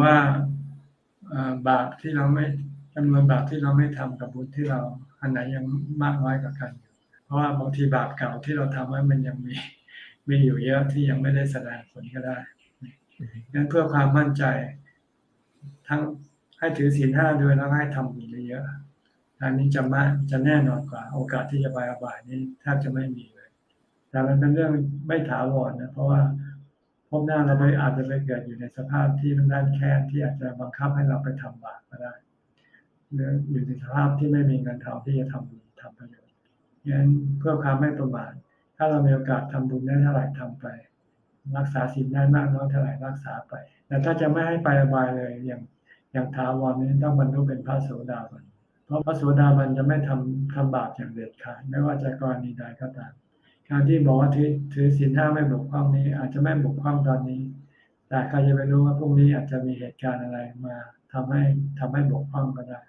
ว่าเอ่อบาปที่เราไม่จำนวนบาปที่เราไม่ทำกับบุญที่เราอันไหนยังมากน้อยกว่ากัน เพราะว่าบางทีบาปเก่าที่เราทำไว้มันยังมีมีอยู่เยอะที่ยังไม่ได้แสดงผลก็ได้งั้นเพื่อความมั่นใจ ทั้งให้ถือศีลห้าด้วยแล้วให้ทำบุญเยอะๆอันนี้จะมาจะแน่นอนกว่า โอกาสที่จะไปอบายนี่แทบจะไม่มีเลย แต่มันเป็นเรื่องไม่ถาวรนะเพราะว่า พบหน้าเราไปอาจจะไปเกิดอยู่ในสภาพที่มันด้านแค้นที่อาจจะบังคับให้เราไปทำบาปก็ได้หรืออยู่ในสภาพที่ไม่มีเงินทองที่จะทำบุญทำประโยชน์งั้นเพื่อความไม่ประมาทถ้าเรามีโอกาสทำบุญได้เท่าไหร่ทำไป รักษาศีลได้มากน้อยเท่าไหร่รักษาไป แต่ถ้าจะไม่ให้ไปอบายเลยอย่างอย่างถาวรนี้ต้องบรรลุเป็นพระโสดาบันเพราะพระโสดาบันจะไม่ทำทำบาปอย่างเด็ดขาดไม่ว่าจะกรณีใดก็ตาม การที่บอกว่าถือถือศีลห้าไม่บกพร่องนี้ อาจจะไม่บกพร่องตอนนี้ แต่ใครจะไปรู้ว่าพรุ่งนี้อาจจะมีเหตุการณ์อะไรมาทำให้ทำให้บกพร่องก็ได้